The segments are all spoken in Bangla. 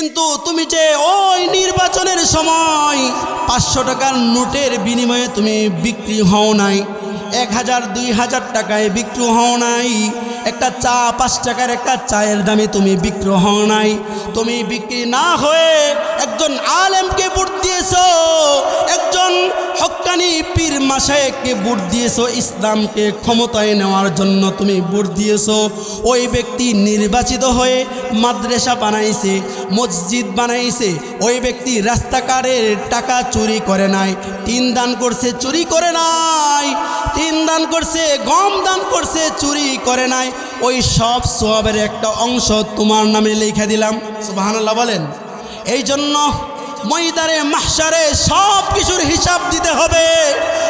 কিন্তু তুমি যে ওই নির্বাচনের সময় পাঁচশো টাকার নোটের বিনিময়ে তুমি বিক্রি হও নাই, এক হাজার, দুই হাজার টাকায় বিক্রি হও নাই একটা চা পাঁচ টাকার একটা চায়ের দামে তুমি বিক্রি হও নাই। তুমি বিক্রি না হয়ে একজন আলেমকে ভোট দিয়েছ, একজন হক্কানি পীর মাসায়েককে ভোট দিয়েছ, ইসলামকে ক্ষমতায় নেওয়ার জন্য তুমি ভোট দিয়েছ। ওই ব্যক্তি নির্বাচিত হয়ে মাদ্রাসা বানাইছে, মসজিদ বানাইছে, ওই ব্যক্তি রাস্তাকারের টাকা চুরি করে নাই, তিন দান করছে, চুরি করে নাই, তিন দান করছে, গম দান করছে, চুরি করে নাই। ওই সব সবের একটা অংশ তোমার নামে লিখে দিলাম। সুবহানাল্লাহ বলেন। এই জন্য ময়দারে মাহসারে সব কিছুর হিসাব দিতে হবে।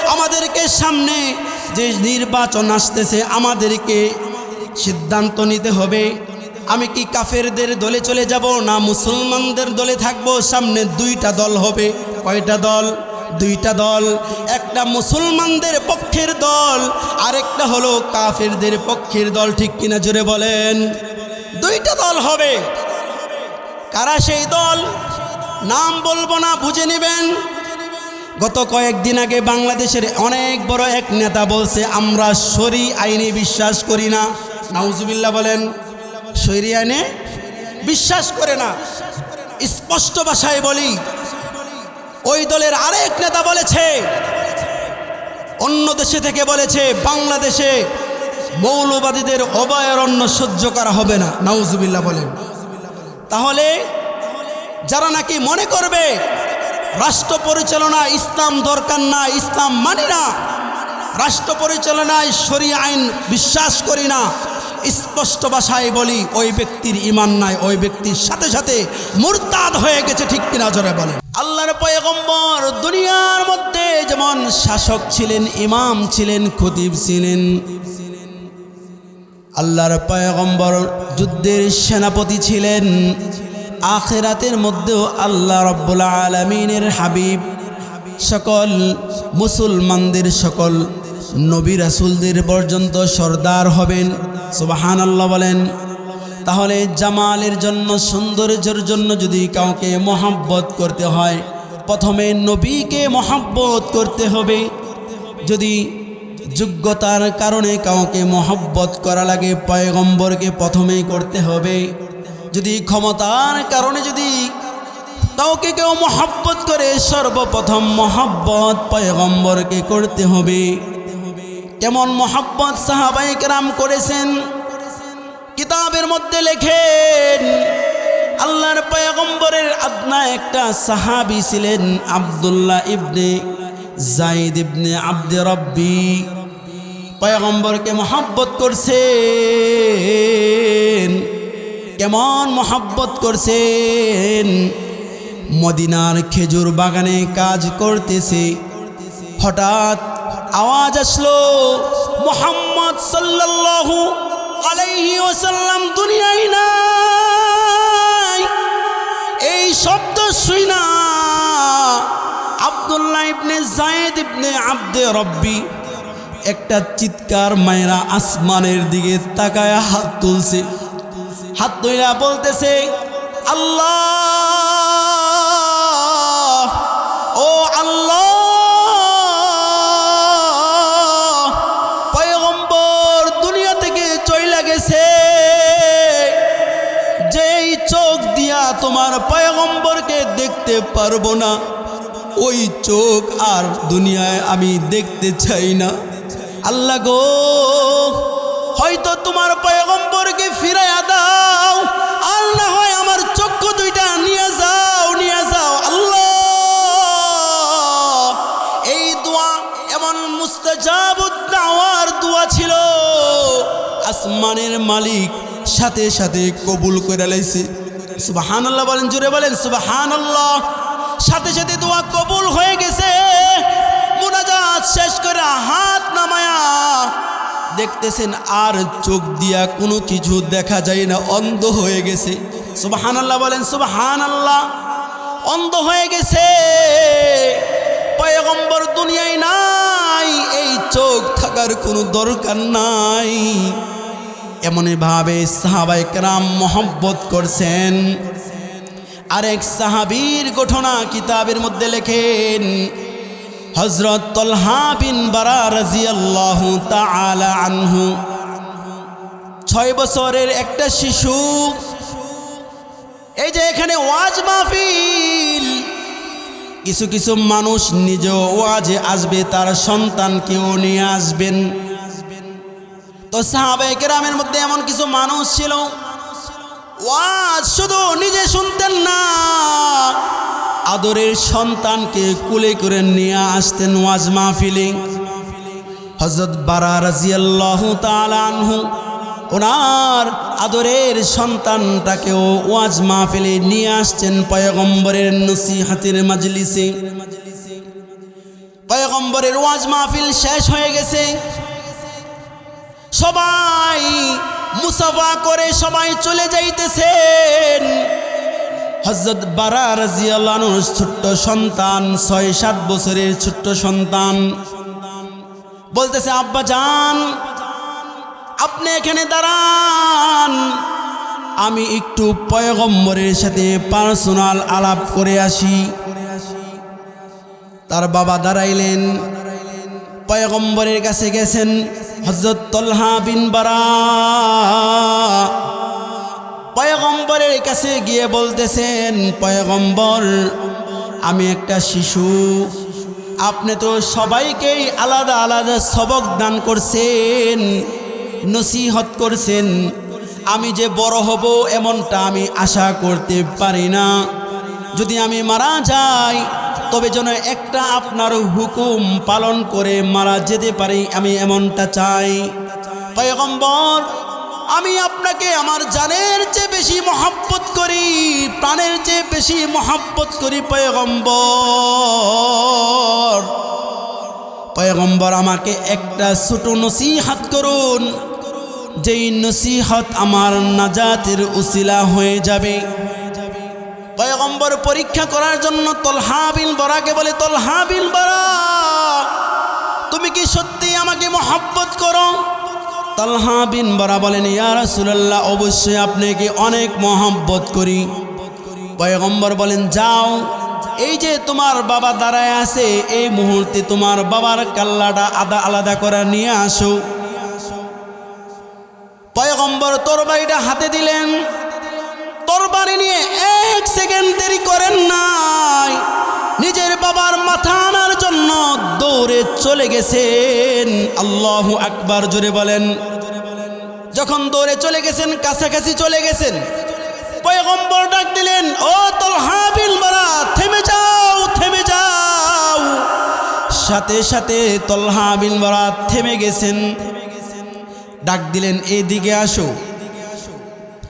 আমাদেরকে সামনে যে নির্বাচন আসতেছে, আমাদেরকে সিদ্ধান্ত নিতে হবে। আমি কি কাফেরদের দলে চলে যাব না মুসলমানদের দলে থাকব? সামনে দুইটা দল হবে। কয়টা দল? দুইটা দল, একটা মুসলমানদের পক্ষের দল, আরেকটা হলো কাফেরদের পক্ষের দল, ঠিক কিনা জোরে বলেন? দুইটা দল হবে। কারা সেই দল? নাম বলব না, বুঝে নেবেন? গত কয়েকদিন আগে বাংলাদেশের অনেক বড় এক নেতা বলছে, আমরা সরি আইনে বিশ্বাস করি না। নাউজুবিল্লাহ বলেন, সরি আইনে বিশ্বাস করে না। স্পষ্ট ভাষায় বলি ওই দলের আরেক নেতা বলেছে, অন্য দেশে থেকে বলেছে, বাংলাদেশে মৌলবাদীদের অভয়ারণ্য সহ্য করা হবে না। নাউজুবিল্লাহ বলেন। তাহলে যারা নাকি মনে করবে, রাষ্ট্র পরিচালনা ইসলাম দরকার না, ইসলাম মানি না, রাষ্ট্র পরিচালনায় সরি আইন বিশ্বাস করি না, স্পষ্ট ভাষায় বলি, ওই ব্যক্তির ইমান নাই, ওই ব্যক্তির সাথে সাথে মুরতাদ হয়ে গেছে ঠিক কিনা জোরে বলে আল্লাহর পয়গম্বর দুনিয়ার মধ্যে যেমন শাসক ছিলেন, ইমাম ছিলেন, খতিব ছিলেন। আল্লাহর পয়গম্বর যুদ্ধের সেনাপতি ছিলেন। আখেরাতের মধ্যেও আল্লাহ রব্বুল আলমিনের হাবিব। সকল মুসলমানদের, সকল নবী রাসুলদের পর্যন্ত সর্দার হবেন। সুবাহান আল্লাহ বলেন তাহলে জামালের জন্য, সৌন্দর্যের জন্য যদি কাউকে মহাব্বত করতে হয়, প্রথমে নবীকে মহাব্বত করতে হবে। যদি যোগ্যতার কারণে কাউকে মহব্বত করা লাগে, পয়গম্বরকে প্রথমেই করতে হবে। যদি ক্ষমতার কারণে যদি কাউকে কেউ মহব্বত করে, সর্বপ্রথম মহব্বত পয়গম্বরকে করতে হবে। কেমন মহব্বত কেরাম করেছেন? কিতাবের মধ্যে লেখেন, আল্লাহর পয়গম্বরের আদনা একটা সাহাবি ছিলেন আবদুল্লাহ ইবনে জাইদ ইবনে আব্দে রব্বি। পয়গম্বরকে মহাব্বত করছেন, কেমন মহাব্বত করছেন? মদিনার খেজুর বাগানে কাজ করতেছে। হঠাৎ আওয়াজ আসলো, মোহাম্মদ সাল্লাল্লাহু আলাইহি ওসাল্লাম দুনিয়ায় নাই। এই শব্দ শুই না। আবদুল্লাহ ইবনে জায়েদ ইবনে আব্দে রব্বি একটা চিৎকার মায়েরা আসমানের দিকে তাকায় হাত তুলছে। হাত তুলিয়া বলতেছে, আল্লাহ! পয়গম্বরকে দেখতে পারব না। ওই চোখ আর দুনিয়ায় আমি দেখতে চাই না। আল্লাহ গো, হয়তো তোমার পয়গম্বরকে ফিরাইয়া দাও। আর না হয় আমার চক্ষু দুইটা নিয়ে যাও নিয়ে যাও। আল্লাহ, এই দোয়া এমন মুস্তাজাবুদ্দাওয়ার দোয়া ছিল। আসমানের মালিক সাথে সাথে কবুল করে লাইছে। সুবাহান আল্লাহ বলেন জুড়ে বলেন সুবাহান আল্লাহ সাথে সাথে দোয়া কবুল হয়ে গেছে। মোনাজাত শেষ করে হাত নামায়া দেখতেছেন আর চোখ দিয়া কোনো কিছু দেখা যায় না, অন্ধ হয়ে গেছে। সুবাহান আল্লাহ বলেন সুবাহান আল্লাহ অন্ধ হয়ে গেছে। পয়গম্বর দুনিয়ায় নাই, এই চোখ থাকার কোনো দরকার নাই। এমনইভাবে সাহাবাই কেরাম মহব্বত করছেন। আরেক সাহাবীর ঘটনা কিতাবের মধ্যে লেখেন হজরত তলহা বিন বারা রাজিয়াল্লাহু তাআলা আনহু, ছয় বছরের একটা শিশু, এই যে এখানে ওয়াজ মাহফিল, কিছু কিছু মানুষ নিজ ওয়াজে আসবে, তার সন্তানকেও নিয়ে আসবেন। তো সাহাবে কেরামের মধ্যে এমন কিছু মানুষ ছিল। ওয়াজ শুধু নিজে শুনতেন না, আদরের সন্তানকে কুলে করে নিয়ে আসতেন ওয়াজ মাহফিলে। হজরত বারা রাজিয়াল্লাহু তাআলা আনহু, ওনার আদরের সন্তানটাকেও ওয়াজ মাহফিলে নিয়ে আসছেন পয়গম্বরের নসিহাতের মাজলিসে। পয়গম্বরের ওয়াজ মাহফিল শেষ হয়ে গেছে। সবাই মুসাফা করে সবাই চলে যাইতেছেন। হজরত বারা রাজিয়াল্লাহুর ছোট্ট সন্তান ছয় সাত বছরের ছোট্ট সন্তান বলতেছে, আব্বা যান, আপনি এখানে দাঁড়ান। আমি একটু পয়গম্বরের সাথে পার্সোনাল আলাপ করে আসি। তার বাবা দাঁড়াইলেন, পয়গম্বরের কাছে গেছেন। হজরত তলহা বিন বারা পয়গম্বরের কাছে গিয়ে বলতেছেন, পয়গম্বর, আমি একটা শিশু। আপনি তো সবাইকেই আলাদা আলাদা সবক দান করছেন, নসিহত করছেন। আমি যে বড় হব এমনটা আমি আশা করতে পারি না। যদি আমি মারা যাই তবে যেন একটা আপনার হুকুম পালন করে মারা যেতে পারি, আমি এমনটা চাই। পয়গম্বর, আমি আপনাকে আমার জানের চেয়ে বেশি মহাব্বত করি, প্রাণের চেয়ে বেশি মহাব্বত করি, পয়গম্বর। পয়গম্বর, আমাকে একটা ছোট নসিহাত করুন, যেই নসিহত আমার নাজাতের উসিলা হয়ে যাবে। পয়গম্বর পরীক্ষা করার জন্য তলহা বিন বরাকে বলে, তলহা বিন বরা, তুমি কি সত্যি আমাকে মহাব্বত করো? তলহা বিন বরা বলেন, ইয়া রাসূলুল্লাহ, অবশ্যই আপনাকে অনেক মহাব্বত করি। পয়গম্বর বলেন, যাও, এই যে তোমার বাবা দাঁড়ায় আছে, এই মুহূর্তে তোমার বাবার কাল্লাটা আদা আলাদা করে নিয়ে আসো। পয়গম্বর তরবারিটা হাতে দিলেন। তরবারি নিয়ে সেকেন্ড দেরি করেন নাই। নিজের বাবার মাথা আনার জন্য দৌড়ে চলে গেছেন। আল্লাহ আকবার জোরে বলেন। যখন দৌড়ে চলে গেছেন, কাছাকাছি চলে গেছেন। পয়গম্বর ডাক দিলেন, ও তলহা বিন বারা থেমে যাও থেমে যাও। সাথে সাথে তলহা বিন বারা থেমে গেছেন। ডাক দিলেন, এদিকে আসো।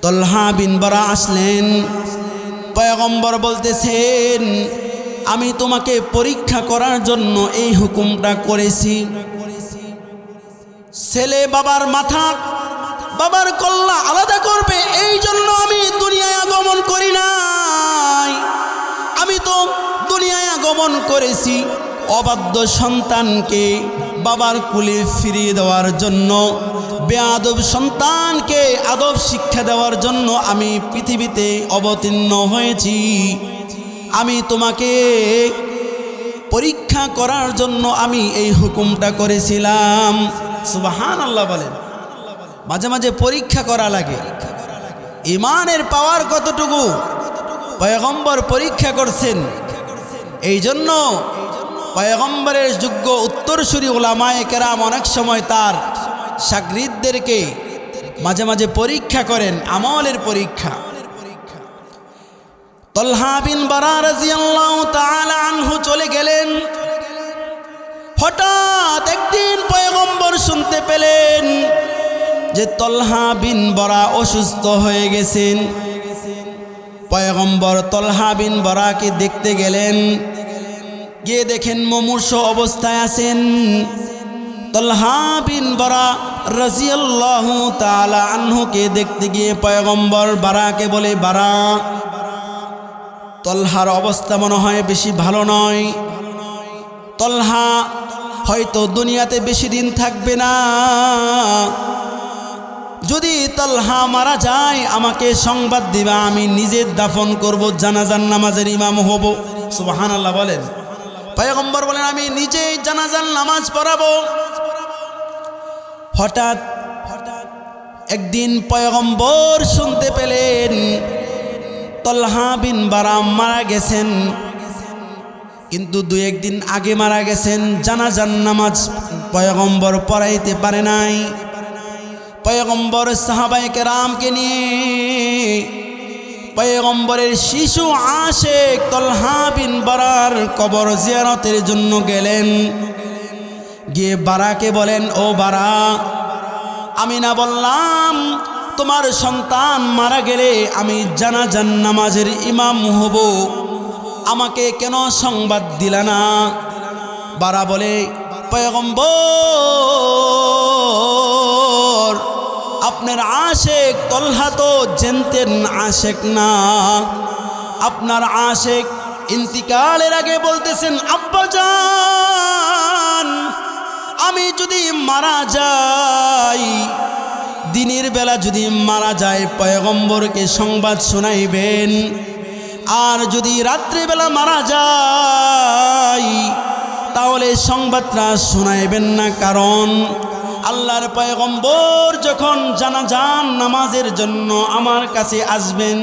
তলহা বিন বারা আসলেন। পয়গম্বর বলতেছেন, আমি তোমাকে পরীক্ষা করার জন্য এই হুকুমটা করেছি। ছেলে বাবার মাথা, বাবার কল্লা আলাদা করবে, এই জন্য আমি দুনিয়ায় আগমন করি নাই। আমি তো দুনিয়ায় আগমন করেছি অবাধ্য সন্তানকে। বাবার কুলে ফিরিয়ে দেওয়ার জন্য, বেআদব সন্তানকে আদব শিক্ষা দেওয়ার জন্য আমি পৃথিবীতে অবতীর্ণ হয়েছি। আমি তোমাকে পরীক্ষা করার জন্য আমি এই হুকুমটা করেছিলাম। সুবাহান আল্লাহ বলেন। মাঝে মাঝে পরীক্ষা করা লাগে। ইমানের পাওয়ার কতটুকু? পয়গম্বর পরীক্ষা করছেন। এই জন্য পয়গম্বরের যোগ্য উত্তরসূরি ওলামায় কেরাম অনেক সময় তার সাগরিদদেরকে মাঝে মাঝে পরীক্ষা করেন, আমলের পরীক্ষা। চলে গেলেন। একদিন পয়গম্বর শুনতে পেলেন যে বিন বরা অসুস্থ হয়ে গেছেন। পয়গম্বর তলহা বিন বরাকে দেখতে গেলেন। গিয়ে দেখেন মমূর্ষ অবস্থায় আছেন। তলহা বিন বরা তাআলা আনহুকে দেখতে গিয়ে পয়গম্বর বারাকে বলে, বারা, তলহার অবস্থা মনে হয় বেশি ভালো নয়। তলহা হয়তো দুনিয়াতে বেশি দিন থাকবে না। যদি তলহা মারা যায়, আমাকে সংবাদ দিবা, আমি নিজের দাফন করব জানাজান নামাজের ইমাম হব। সুবাহান আল্লাহ বলেন। পয়গম্বর বলেন, আমি নিজেই জানাজান নামাজ পড়াবো। হঠাৎ হঠাৎ একদিন পয়গম্বর শুনতে পেলেন, তলহা বিন বারাম মারা গেছেন। কিন্তু দু একদিন আগে মারা গেছেন জানাজান নামাজ পয়গম্বর পড়াইতে পারে নাই। পয়গম্বর সাহাবাইকে রামকে নিয়ে পয়গম্বরের শিশু আশেক তলহা বিন বারার কবর জিয়ারতের জন্য গেলেন। গিয়ে বারাকে বলেন, ও বারা, আমি না বললাম তোমার সন্তান মারা গেলে আমি জানা জানাজান নামাজের ইমাম হব। আমাকে কেন সংবাদ দিলা না? বারা বলে, পয়গম্বর আপনার আশেক তলহা তো জেনতেন আশেক না। আপনার আশেক ইন্তিকালের আগে বলতেছেন আব্বাজান আমি যদি মারা যাই, দিনের বেলা যদি মারা যায়, পয়গম্বরকে সংবাদ শোনাইবেন। আর যদি রাত্রিবেলা মারা যায়, তাহলে সংবাদটা শোনাইবেন না, কারণ আল্লাহর পয়গম্বর যখন জানাজান নামাজের জন্য আমার কাছে আসবেন,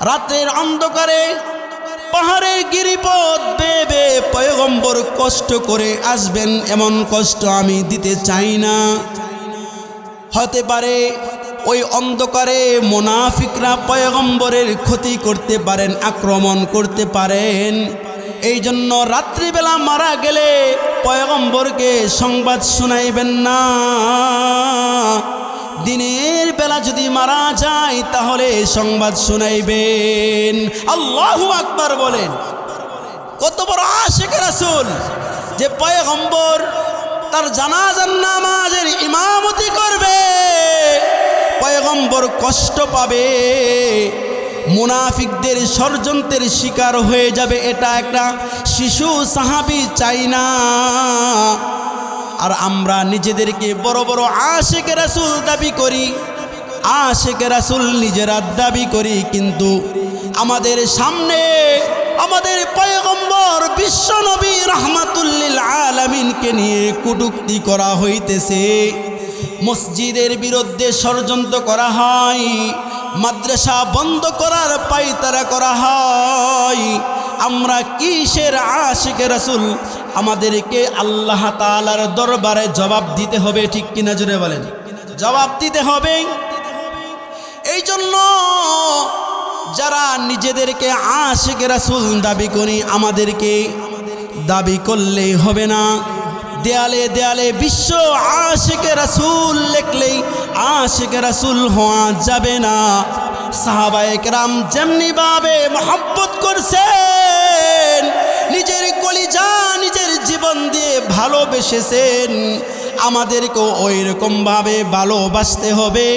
রাতের অন্ধকারে পাহাড়ের গিরিপথ বেবে পয়গম্বর কষ্ট করে আসবেন, এমন কষ্ট আমি দিতে চাই না। হতে পারে ওই অন্ধকারে মোনাফিকরা পয়গম্বরের ক্ষতি করতে পারেন, আক্রমণ করতে পারেন। এই জন্য রাত্রিবেলা মারা গেলে পয়গম্বরকে সংবাদ শুনাইবেন না। দিনের বেলা যদি মারা যায়, তাহলে সংবাদ শুনাইবেন। আল্লাহু আকবার বলেন। কত বড় আশেখ রাসুল যে পয়গম্বর তার জানাজান নামাজের ইমামতি করবে, পয়গম্বর কষ্ট পাবে। মুনাফিকদের ষড়যন্ত্রের শিকার হয়ে যাবে, এটা একটা শিশু সাহাবি চাই না। আর আমরা নিজেদেরকে বড় বড় আশেক রাসুল দাবি করি, আশেক রাসুল নিজেরা দাবি করি, কিন্তু আমাদের সামনে আমাদের পয়গম্বর বিশ্ব নবী রহমাতুল্লিল আলমিনকে নিয়ে কুটুক্তি করা হইতেছে। মসজিদের বিরুদ্ধে ষড়যন্ত্র করা হয় মাদ্রাসা বন্ধ করার পাইতারা করা হয়। আমরা কিসের আশিক রাসুল? আমাদেরকে আল্লাহ তালার দরবারে জবাব দিতে হবে, ঠিক কিনা জুড়ে বলেন? জবাব দিতে হবে। এই জন্য যারা নিজেদেরকে আশিক রাসুল দাবি করি, আমাদেরকে দাবি করলেই হবে না। দেয়ালে দেয়ালে বিশ্ব আশিক রাসুল লেখলেই আশিক রাসুল হওয়া যাবে না। সাহাবায়ক রাম যেমনি ভাবে মহব্বত করছেন, নিজের কলিজা, নিজের জীবন দিয়ে ভালোবেসেছেন, আমাদেরকেও ওই রকমভাবে ভালোবাসতে হবে।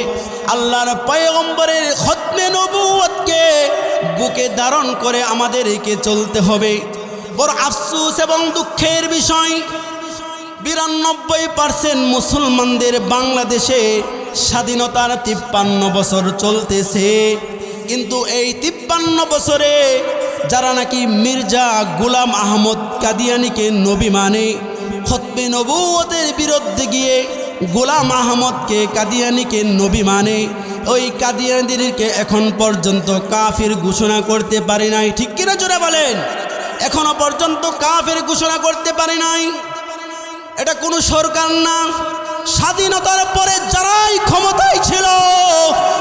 আল্লাহর পয়গম্বরের খতমে নবুয়তকে বুকে ধারণ করে আমাদেরকে চলতে হবে। বড় আফসুস এবং দুঃখের বিষয় বিরানব্বই পার্সেন্ট মুসলমানদের বাংলাদেশে স্বাধীনতার তিপ্পান্ন বছর চলতেছে। কিন্তু এই তিপ্পান্ন বছরে যারা নাকি মির্জা গুলাম আহমদ কাদিয়ানিকে নবী মানে খতবে নবুয়তের বিরুদ্ধে গিয়ে গোলাম আহমদকে কাদিয়ানিকে নবী মানে ওই কাদিয়ানিদেরকে এখন পর্যন্ত কাফির ঘোষণা করতে পারে নাই। ঠিক কিনা জোরে বলেন? এখনও পর্যন্ত কাফের ঘোষণা করতে পারে নাই। এটা কোনো সরকার না। স্বাধীনতার পরে যারাই ক্ষমতায় ছিল,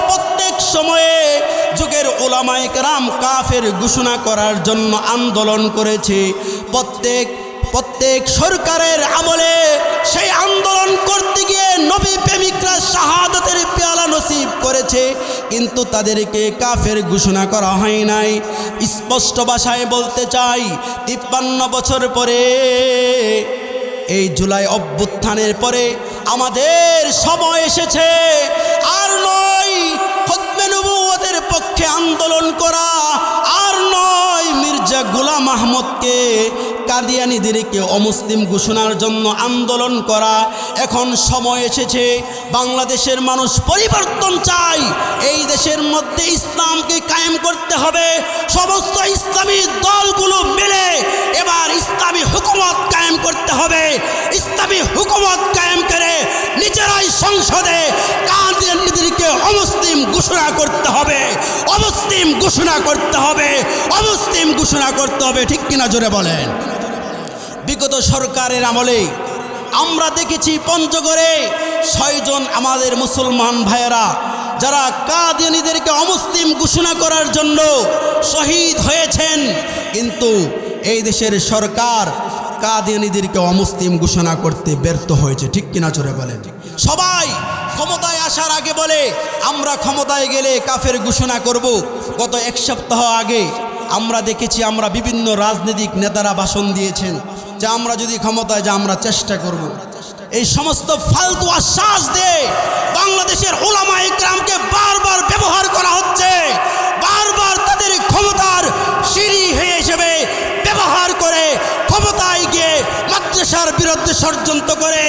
প্রত্যেক সময়ে যুগের ওলামায় রাম কাফের ঘোষণা করার জন্য আন্দোলন করেছে। প্রত্যেক প্রত্যেক সরকারের আমলে সেই আন্দোলন করতে গিয়ে নবী প্রেমিকরা শাহাদতের পেয়ালা নসিব করেছে, কিন্তু তাদেরকে কাফের ঘোষণা করা হয় নাই। স্পষ্ট ভাষায় বলতে চাই, তিপ্পান্ন বছর পরে এই জুলাই অভ্যুত্থানের পরে আমাদের সময় এসেছে। আর নয় পক্ষে আন্দোলন করা। আর নয়, মির্জা গুলাম আহমদকে কাদিয়ানিদেরকে অমুসলিম ঘোষণার জন্য আন্দোলন করা। এখন সময় এসেছে। বাংলাদেশের মানুষ পরিবর্তন চাই। এই দেশের মধ্যে ইসলামকে কায়েম করতে হবে। সমস্ত ইসলামী দলগুলো মিলে এবার ইসলামী হুকুমত কায়েম করতে হবে। ইসলামী হুকুমত কায়েম করে নিজেরাই সংসদে কাদিয়ানিদেরকে অমুসলিম ঘোষণা করতে হবে। অমুসলিম ঘোষণা করতে হবে। অমুসলিম ঘোষণা করতে হবে। ঠিক কিনা জোরে বলেন। বিগত সরকারের আমলে আমরা দেখেছি পঞ্চগড়ে ছয়জন আমাদের মুসলমান ভাইয়েরা, যারা কাদিয়ানিদেরকে অমুসলিম ঘোষণা করার জন্য শহীদ হয়েছেন। কিন্তু এই দেশের সরকার কাদিয়ানিদেরকে অমুসলিম ঘোষণা করতে ব্যর্থ হয়েছে, ঠিক কিনা চোরে বলেন? সবাই ক্ষমতায় আসার আগে বলে, আমরা ক্ষমতায় গেলে কাফের ঘোষণা করব। গত এক সপ্তাহ আগে আমরা দেখেছি, আমরা বিভিন্ন রাজনৈতিক নেতারা ভাষণ দিয়েছেন। যে আমরা যদি ক্ষমতায়, যা আমরা চেষ্টা করব। এই সমস্ত ফালতু আশ্বাস দিয়ে বাংলাদেশের ওলামা ইকরামকে বারবার ব্যবহার করা হচ্ছে বারবার তাদের ক্ষমতার সিঁড়ি হয়ে হিসেবে ব্যবহার করে ক্ষমতায় গিয়ে মাদ্রাসার বিরুদ্ধে ষড়যন্ত্র করে,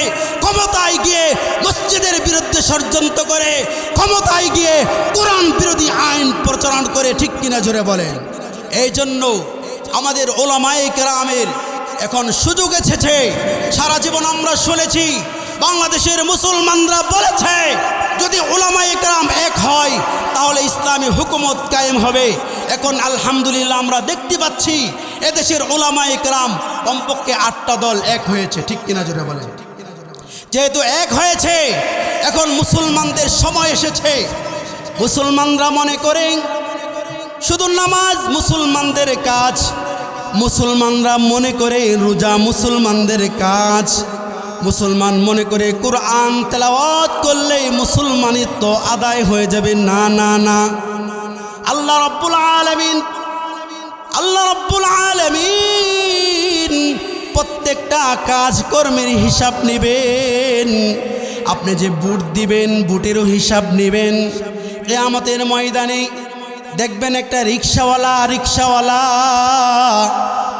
ক্ষমতায় গিয়ে মসজিদের বিরুদ্ধে ষড়যন্ত্র করে, ক্ষমতায় গিয়ে কোরআন বিরোধী আইন প্রচলন করে, ঠিক কিনা জোরে বলেন এই জন্য আমাদের ওলামায়ে কেরামের এখন সুযোগ এসেছে। সারা জীবন আমরা শুনেছি, বাংলাদেশের মুসলমানরা বলেছে, যদি ওলামায়ে কেরাম এক হয়, তাহলে ইসলামী হুকুমত কায়েম হবে। এখন আলহামদুলিল্লাহ আমরা দেখতে পাচ্ছি, এদেশের ওলামায়ে কেরাম কমপক্ষে আটটা দল এক হয়েছে। ঠিক কিনা জোরে বলেন। যেহেতু এক হয়েছে, এখন মুসলমানদের সময় এসেছে। মুসলমানরা মনে করেন, শুধু নামাজ মুসলমানদের কাজ মুসলমানরা মনে করে রোজা মুসলমানদের কাজ। মুসলমান মনে করে কোরআন তেলাওয়াত করলেই মুসলমানিত্ব আদায় হয়ে যাবে। না না না। আল্লাহ রব্বুল আলমিন, আল্লাহ রব্বুল আলমিন প্রত্যেকটা কাজকর্মের হিসাব নেবেন। আপনি যে বুট দিবেন, বুটেরও হিসাব নেবেন। কেয়ামতের ময়দানে দেখবেন একটা রিক্সাওয়ালা রিক্সাওয়ালা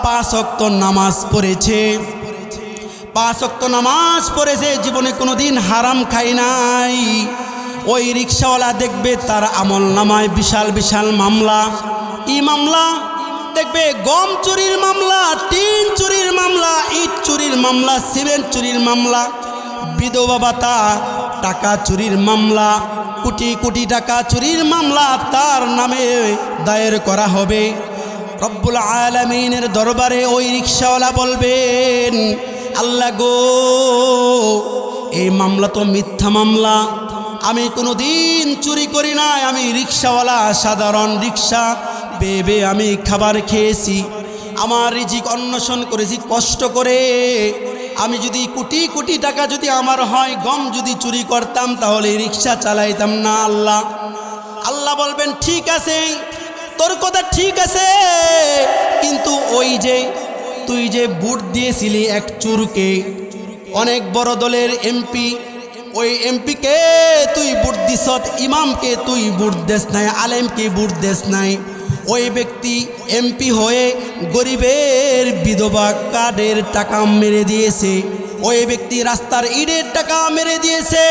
পাঁচ অক্ত নামাজ পড়েছে। পাঁচ অক্ত নামাজ পড়েছে, জীবনে কোনো দিন হারাম খাই নাই। ওই রিক্সাওয়ালা দেখবে তার আমল নামায় বিশাল বিশাল মামলা। ই মামলা? দেখবে গম চুরির মামলা, টিন চুরির মামলা, ইট চুরির মামলা, সিমেন্ট চুরির মামলা, বিধবা ভাতা, টাকা চুরির মামলা কোটি কোটি টাকা চুরির মামলা তার নামে দায়ের করা হবে। রব্বুল আলমিনের দরবারে ওই রিক্সাওয়ালা বলবেন, আল্লাহ গো, এই মামলা তো মিথ্যা মামলা। আমি কোনো দিন চুরি করি নাই, আমি রিক্সাওয়ালা সাধারণ রিক্সা বেবে আমি খাবার খেয়েছি। আমার রিজিক অন্বেষণ করেছি, কষ্ট করে আমি যদি কোটি কোটি টাকা যদি আমার হয়, গম যদি চুরি করতাম, তাহলে রিক্সা চালাইতাম না আল্লাহ। আল্লাহ বলবেন, ঠিক আছে, তোর কথা ঠিক আছে, কিন্তু ওই যে, তুই যে বুট দিয়েছিলি এক চুরকে, অনেক বড় দলের এমপি, ওই এমপিকে তুই বুট দিছত ইমামকে তুই বুট দেস নাই, আলেমকে বুট দেস নাই। ওই ব্যক্তি এমপি হয়ে গরিবের বিধবা কার্ডের টাকা মেরে দিয়েছে। ওই ব্যক্তি রাস্তার ইটের টাকা মেরে দিয়েছে,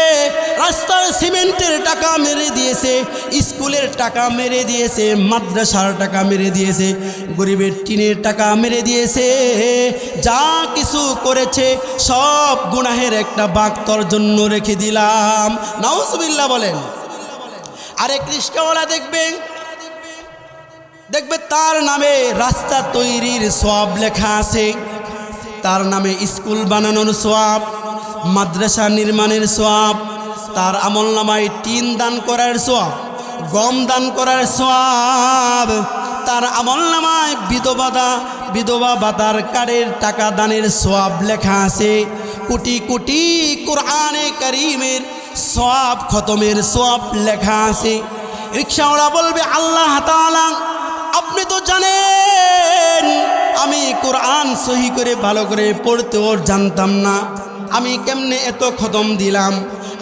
রাস্তার সিমেন্টের টাকা মেরে দিয়েছে, স্কুলের টাকা মেরে দিয়েছে, মাদ্রাসার টাকা মেরে দিয়েছে, গরিবের টিনের টাকা মেরে দিয়েছে। যা কিছু করেছে, সব গুনাহের একটা বাক্তর জন্য রেখে দিলাম। নাউজবিল্লা বলেন। আরে কৃষ্ণওয়ালা দেখবেন দেখবে তার নামে রাস্তা তৈরির সব লেখা আছে। তার নামে স্কুল বানানোর সোয়াব মাদ্রাসা নির্মাণের সোয়াব তার আমল নামায় টিন দান করার সোয়াব গম দান করার সোয়াব তার আমল নামায় বিধবাদা বিধবা বাতার কার্ডের টাকা দানের সোয়াব লেখা আছে। কোটি কোটি কোরআনে করিমের সোয়াব খতমের সোয়াব লেখা আছে। রিক্সাওয়ালা বলবে, আল্লাহ তাআলা আপনি তো জানেন, আমি কোরআন সহি করে ভালো করে পড়তেও জানতাম না। আমি কেমনে এত খতম দিলাম?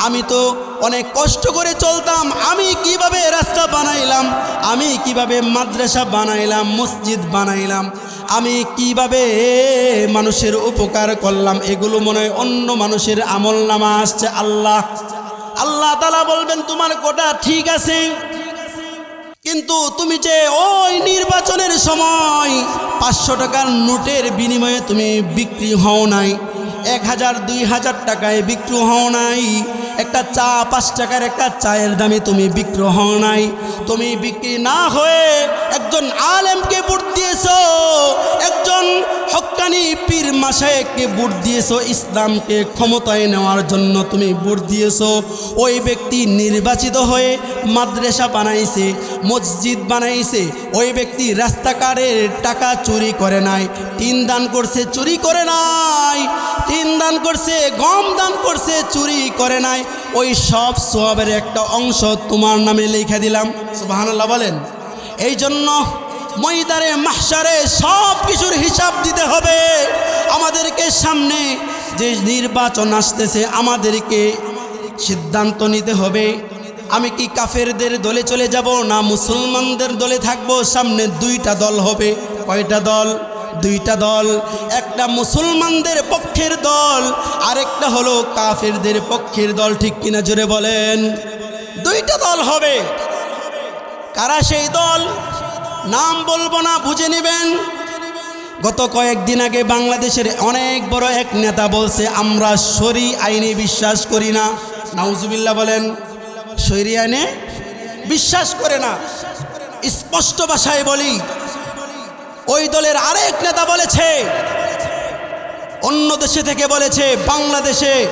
আমি তো অনেক কষ্ট করে চলতাম। আমি কীভাবে রাস্তা বানাইলাম? আমি কীভাবে মাদ্রাসা বানাইলাম? মসজিদ বানাইলাম? আমি কীভাবে মানুষের উপকার করলাম? এগুলো মনে হয় অন্য মানুষের আমল নামা আসছে। আল্লাহ আল্লাহ তালা বলবেন, তোমার কোটা ঠিক আছে? কিন্তু তুমি যে ওই নির্বাচনের সময় পাঁচশো টাকার নোটের বিনিময়ে তুমি বিক্রি হও নাই, এক হাজার, দুই হাজার টাকায় বিক্রি হও নাই, একটা চা পাঁচ টাকার একটা চায়ের দামে তুমি বিক্রি হও নাই। তুমি বিক্রি না হয়ে একজন আলেমকে ভোট দিয়েছ, একজন হক্কানি পীর মাসায়েককে ভোট দিয়েছ? ইসলামকে ক্ষমতায় নেওয়ার জন্য তুমি ভোট দিয়েছ। ওই ব্যক্তি নির্বাচিত হয়ে মাদ্রাসা বানাইছে, মসজিদ বানাইছে। ওই ব্যক্তি রাস্তাকারের টাকা চুরি করে নাই, তিন দান করছে, চুরি করে নাই। তিন দান করছে, গম দান করছে, চুরি করে নাই। ওই সব সবের একটা অংশ তোমার নামে লিখে দিলাম। সুবহানাল্লাহ বলেন। এই জন্য ময়দারে মাহসারে সব কিছুর হিসাব দিতে হবে। আমাদেরকে সামনে যে নির্বাচন আসতেছে, আমাদেরকে সিদ্ধান্ত নিতে হবে। আমি কি কাফেরদের দলে চলে যাব, না মুসলমানদের দলে থাকব? সামনে দুইটা দল হবে। কয়টা দল? দুইটা দল। একটা মুসলমানদের পক্ষের দল, আরেকটা হলো কাফেরদের পক্ষের দল। ঠিক কিনা জোরে বলেন? দুইটা দল হবে। কারা সেই দল? নাম বলব না, বুঝে নেবেন? গত কয়েকদিন আগে বাংলাদেশের অনেক বড় এক নেতা বলছে, আমরা সরি আইনে বিশ্বাস করি না। নাউজুবিল্লাহ বলেন সরি আইনে বিশ্বাস করে না। স্পষ্ট ভাষায় বলি, ওই দলের আরেক নেতা বলেছে, অন্য দেশে থেকে বলেছে, বাংলাদেশে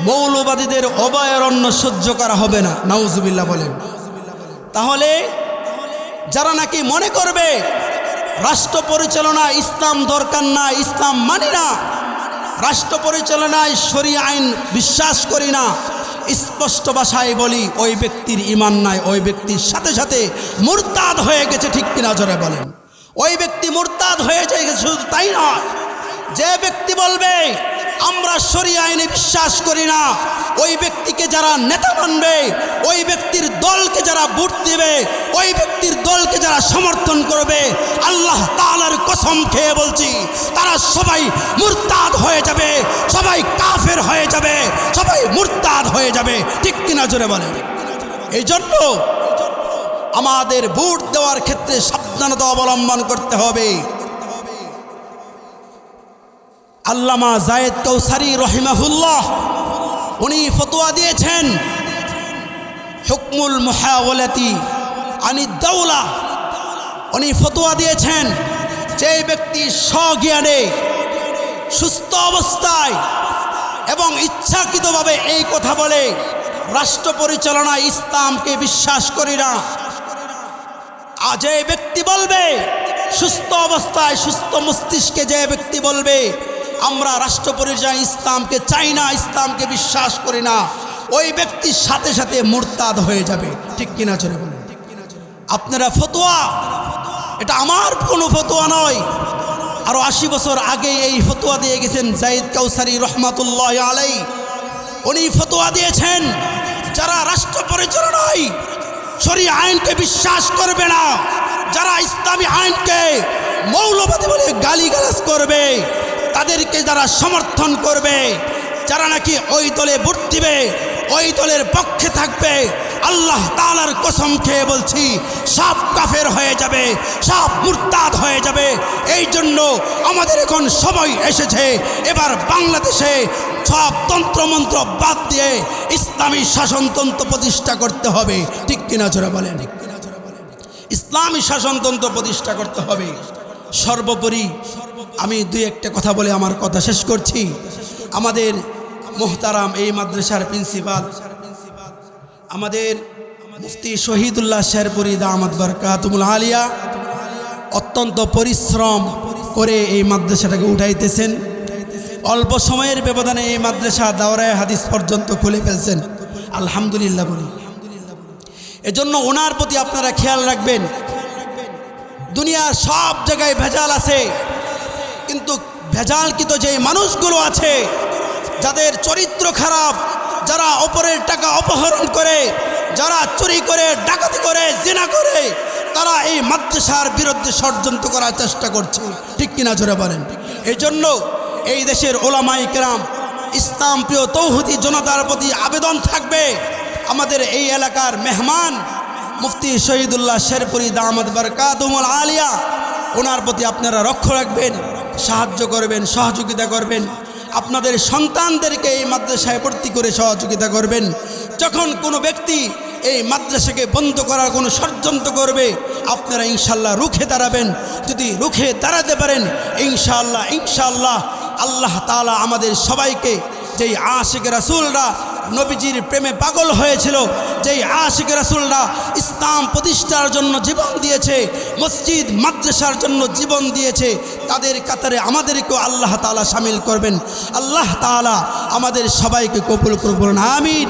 মৌলবাদীদের অভয়ারণ্য সহ্য করা হবে না। নাউজুবিল্লাহ বলেন। তাহলে যারা নাকি মনে করবে, রাষ্ট্র পরিচালনা ইসলাম দরকার না, ইসলাম মানি না, রাষ্ট্র পরিচালনায় সরি আইন বিশ্বাস করি না, স্পষ্ট ভাষায় বলি, ওই ব্যক্তির ইমান নাই, ওই ব্যক্তির সাথে সাথে মুরতাদ হয়ে গেছে, ঠিক কিনা জোরে বলেন। ওই ব্যক্তি মুরতাদ হয়ে যায় শুধু তাই নয়, যে ব্যক্তি বলবে আমরা সরি আইনে বিশ্বাস করি না। ওই ব্যক্তিকে যারা নেতা মানবে, ওই ব্যক্তির দলকে যারা ভোট দেবে, ওই ব্যক্তির দলকে যারা সমর্থন করবে, আল্লাহ তালার কসম খেয়ে বলছি, তারা সবাই মুরতাদ হয়ে যাবে, সবাই কাফের হয়ে যাবে, সবাই মুরতাদ হয়ে যাবে। ঠিক কিনা জোরে বলে এই জন্য আমাদের ভোট দেওয়ার ক্ষেত্রে সাবধানতা অবলম্বন করতে হবে। আল্লামা জায়েদ কৌসারি রহিমাহুল্লাহ, উনি ফতোয়া দিয়েছেন, হুকমুল মুহাওয়ালাতি আনি দাউলা উনি ফতোয়া দিয়েছেন, যে ব্যক্তি স্বজ্ঞানে, সুস্থ অবস্থায় এবং ইচ্ছাকৃতভাবে এই কথা বলে, রাষ্ট্র পরিচালনা ইসলামকে বিশ্বাস করি না। আর যে ব্যক্তি বলবে, সুস্থ অবস্থায় সুস্থ মস্তিষ্কে যে ব্যক্তি বলবে আমরা রাষ্ট্র পরিচয় ইসলামকে চাই না ইসলামকে বিশ্বাস করি না। ওই ব্যক্তির সাথে সাথে মুরতাদ হয়ে যাবে। ঠিক কিনা চলে বলুন। আপনারা ফতোয়া? এটা আমার কোনো ফতোয়া নয়। আরও আশি বছর আগে এই ফতোয়া দিয়ে গেছেন জাইদ কাউসারি রহমাতুল্লাহ আলাই উনি ফতোয়া দিয়েছেন, যারা রাষ্ট্র পরিচালনায় সরি আইনকে বিশ্বাস করবে না, যারা ইসলামী আইনকে মৌলবাদী বলে গালিগালাজ করবে। তাদেরকে যারা সমর্থন করবে, যারা নাকি ওই দলে ভোট দিবে, ওই দলের পক্ষে থাকবে, আল্লাহ তালার কসম খেয়ে বলছি, সব কাফের হয়ে যাবে, সব মুরতাদ হয়ে যাবে। এই জন্য আমাদের এখন সময় এসেছে, এবার বাংলাদেশে সব তন্ত্রমন্ত্র বাদ দিয়ে ইসলামী শাসনতন্ত্র প্রতিষ্ঠা করতে হবে। ঠিক কিনা জোরে বলেন? ইসলামী শাসনতন্ত্র প্রতিষ্ঠা করতে হবে। সর্বোপরি আমি দুই একটা কথা বলে আমার কথা শেষ করছি। আমাদের মোহতারাম এই মাদ্রাসার প্রিন্সিপাল, আমাদের মুফতি শহীদুল্লাহ শেরপুরি দামাদ বরকাতুমুল আলিয়া অত্যন্ত পরিশ্রম করে এই মাদ্রাসাটাকে উঠাইতেছেন। অল্প সময়ের ব্যবধানে এই মাদ্রাসা দাওরায় হাদিস পর্যন্ত খুলে ফেলছেন। আলহামদুলিল্লাহ বলি। এজন্য ওনার প্রতি আপনারা খেয়াল রাখবেন। দুনিয়ার সব জায়গায় ভেজাল আছে। কিন্তু ভেজালকৃত যে মানুষগুলো আছে, যাদের চরিত্র খারাপ, যারা অপরের টাকা অপহরণ করে, যারা চুরি করে, ডাকাতি করে, জিনা করে, তারা এই মাদ্রাসার বিরুদ্ধে ষড়যন্ত্র করার চেষ্টা করছে। ঠিক কিনা জোরে বলেন? এই জন্য এই দেশের ওলামাই কেরাম, ইসলাম প্রিয় তৌহদি জনতার প্রতি আবেদন থাকবে। আমাদের এই এলাকার মেহমান, মুফতি শহীদুল্লাহ শেরপুরি দামাদ বরকাতুমুল আলিয়া, ওনার প্রতি আপনারা লক্ষ্য রাখবেন। সাহায্য করবেন, সহযোগিতা করবেন। আপনাদের সন্তানদেরকে এই মাদ্রাসায় ভর্তি করে সহযোগিতা করবেন। যখন কোনো ব্যক্তি এই মাদ্রাসাকে বন্ধ করার কোনো ষড়যন্ত্র করবে, আপনারা ইনশাল্লাহ রুখে দাঁড়াবেন। যদি রুখে দাঁড়াতে পারেন, ইনশাআল্লাহ ইনশাআল্লাহ আল্লাহ তাআলা আমাদের সবাইকে, যেই আশিক রাসুলরা নবীজির প্রেমে পাগল হয়েছিল, যেই আশিক রাসুলরা ইসলাম প্রতিষ্ঠার জন্য জীবন দিয়েছে, মসজিদ, মাদ্রাসার জন্য জীবন দিয়েছে, তাদের কাতারে আমাদেরকেও আল্লাহ তালা সামিল করবেন। আল্লাহ তালা আমাদের সবাইকে কবুল করবেন আমিন।